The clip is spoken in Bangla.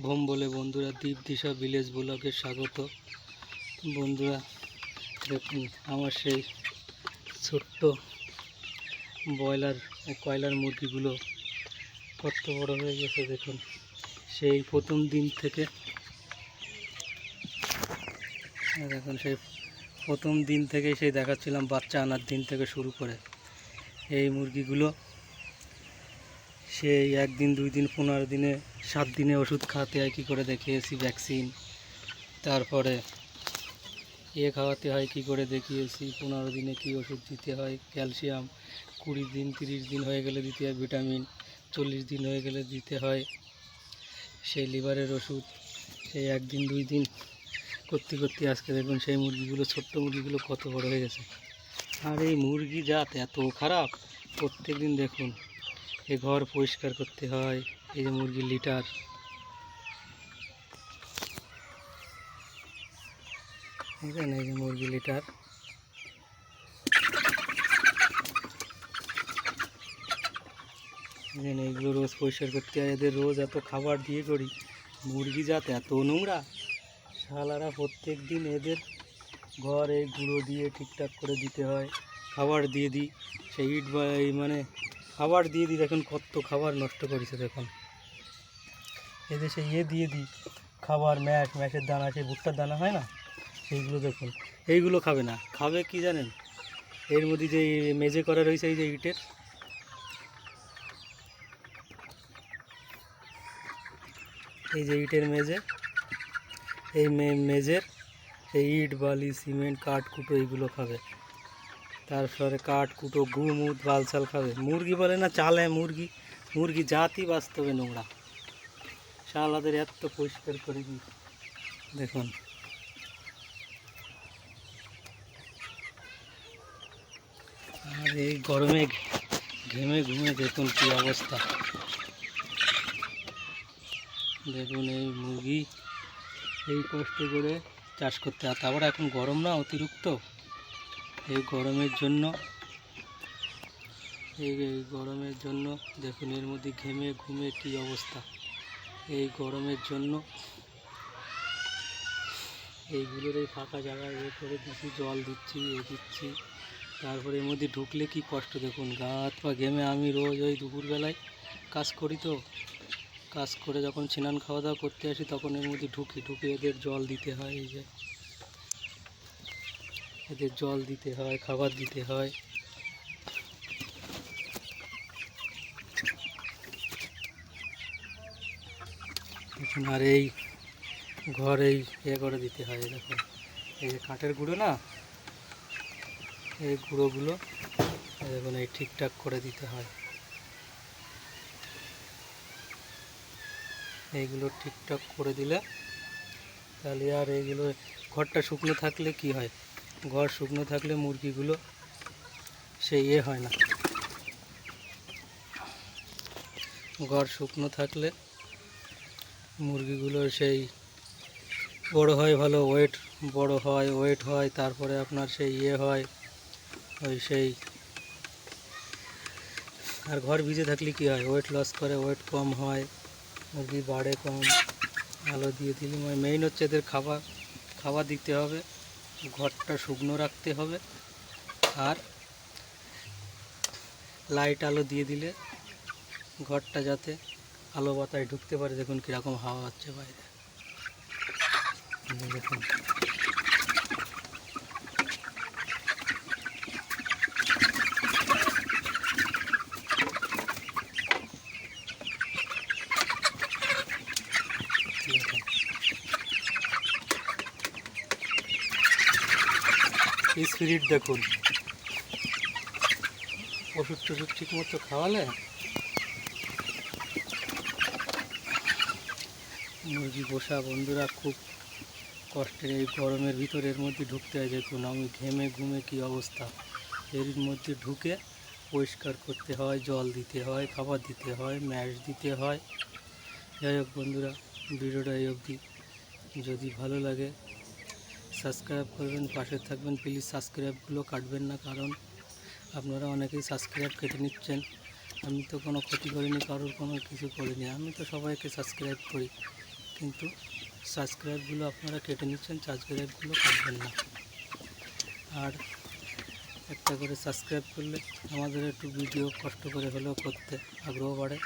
ভোম বলে বন্ধুরা দ্বীপ দিশা ভিলেজ ব্লগে স্বাগত। বন্ধুরা, দেখুন আমার সেই ছোট্ট ব্রয়লার, কয়লার মুরগিগুলো কত বড় হয়ে গেছে দেখুন। সেই প্রথম দিন থেকে দেখুন সেই প্রথম দিন থেকে সেই দেখাচ্ছিলাম, বাচ্চা আনার দিন থেকে শুরু করে এই মুরগিগুলো। সেই একদিন, দুই দিন, পনেরো দিনে, সাত দিনে ওষুধ খাওয়াতে হয়, কী করে দেখিয়েছি ভ্যাকসিন তারপরে এ খাওয়াতে হয়, কী করে দেখিয়েছি পনেরো দিনে কী ওষুধ দিতে হয়, ক্যালসিয়াম, কুড়ি দিন, তিরিশ দিন হয়ে গেলে দিতে হয় ভিটামিন, চল্লিশ দিন হয়ে গেলে দিতে হয় সেই লিভারের ওষুধ। সেই একদিন, দুই দিন করতে করতে আজকে দেখুন সেই মুরগিগুলো, ছোট্ট মুরগিগুলো কত বড় হয়ে গেছে। আর এই মুরগি জাত এত খারাপ প্রত্যেক দিন দেখুন এই ঘর পরিষ্কার করতে হয়, এই যে মুরগির লিটার। বুঝলেন? এই যে মুরগি লিটার। এইগুলো রোজ পরিষ্কার করতে হয়। এদের রোজ এত খাবার দিয়ে করি। মুরগি জাত এত নোংরা। শালারা প্রত্যেক দিন এদের ঘর এই গুঁড়ো দিয়ে ঠিকঠাক করে দিতে হয়। খাবার দিয়ে দিই। সেই ইট মানে খাবার দিয়ে দিই, দেখুন কত খাবার নষ্ট করেছে, দেখুন। এদের সেই ইয়ে দিয়ে দিই, খাবার, ম্যাশ, ম্যাশের দানা, সেই ভুট্টার দানা হয় না? সেইগুলো দেখুন। এইগুলো খাবে না। খাবে কি জানেন? এর মধ্যে যে মেজে করা রয়েছে, এই যে ইটের। এই যে ইটের মেজে এই মেজের এই ইট, বালি, সিমেন্ট, কাঠ, কুটো, এইগুলো খাবে। তারপরে কাঠ কুটো গুমুদ বালছাল খাবে। মুরগি বলে না, চালে মুরগি। মুরগি জাতি বাস্তবে নোংরা। শালাদের এত পরিষ্কার করে দিই। দেখুন। আর এই গরমে ঘেমে ঘুমে দেখুন কি অবস্থা। দেখুন এই মুরগি, এই কষ্ট করে চাষ করতে হয়। তারপর এখন গরম না, অতিরিক্ত? এই গরমের জন্য, এই গরমের জন্য, দেখুন এর মধ্যে ঘেমে ঘুমে কি অবস্থা। এই গরমের জন্য এইগুলোর এই ফাঁকা জায়গায় এ করে দিচ্ছি জল দিচ্ছি, এ দিচ্ছি। তারপরে এর মধ্যে ঢুকলে কি কষ্ট, দেখুন, গা হাত পা ঘেমে আমি রোজ ওই দুপুরবেলায় কাজ করি তো। কাজ করে যখন স্নান খাওয়া দাওয়া করতে আসি, তখন এর মধ্যে ঢুকি, ঢুকে এদের জল দিতে হয়, এই যে। এদের জল দিতে হয়, খাবার দিতে হয়। দেখুন আর এই ঘর ইয়ে করে দিতে হয় এই এই যে কাঠের গুঁড়ো না, এই গুঁড়োগুলো দেখুন, এই ঠিকঠাক করে দিতে হয়। এইগুলো ঠিকঠাক করে দিলে তাহলে আর এইগুলো, ঘরটা শুকনো থাকলে কি হয়? ঘর শুকনো থাকলে মুরগিগুলো সেই ইয়ে হয় না। ঘর শুকনো থাকলে মুরগিগুলো সেই বড় হয়, ভালো ওয়েট বড় হয় ওয়েট হয়, তারপরে আপনার সেই ইয়ে হয়, ওই সেই। আর ঘর ভিজে থাকলে কি হয়? ওয়েট লস করে ওয়েট কম হয়, মুরগি বাড়ে কম, আলো দিয়ে দিলে। মেইন হচ্ছে এদের খাবার খাবার দিতে হবে। ঘরটা শুকনো রাখতে হবে। আর লাইট আলো দিয়ে দিলে ঘরটা যাতে আলো বাতায় ঢুকতে পারে। দেখুন কীরকম হাওয়া হচ্ছে বাইরে। দেখুন। স্পিরিট দেখুন। ওষুধ টষুধ ঠিক মতো খাওয়ালে? মুরগি পোষা বন্ধুরা খুব কষ্টের এই গরমের ভিতরের মধ্যে ঢুকতে হয়। দেখুন আমি ঘেমে ঘুমে কি অবস্থা। এর মধ্যে ঢুকে পরিষ্কার করতে হয়, জল দিতে হয়, খাবার দিতে হয়, ম্যাশ দিতে হয়। যাই হোক বন্ধুরা, ভিডিওটা এই অবধি। যদি ভালো লাগে সাবস্ক্রাইব করবেন, পাশে থাকবেন। প্লিজ সাবস্ক্রাইবগুলো কাটবেন না, কারণ আপনারা অনেকেই সাবস্ক্রাইব কেটে নিচ্ছেন। আমি তো কোনো ক্ষতি করিনি, কারোর কোনো কিছু করিনি। আমি তো সবাইকে সাবস্ক্রাইব করি, কিন্তু সাবস্ক্রাইবগুলো আপনারা কেটে নিচ্ছেন সাবস্ক্রাইবগুলো কাটবেন না। আর একটা করে সাবস্ক্রাইব করলে আমাদের একটু ভিডিও কষ্ট করে হলেও করতে আগ্রহ বাড়ে।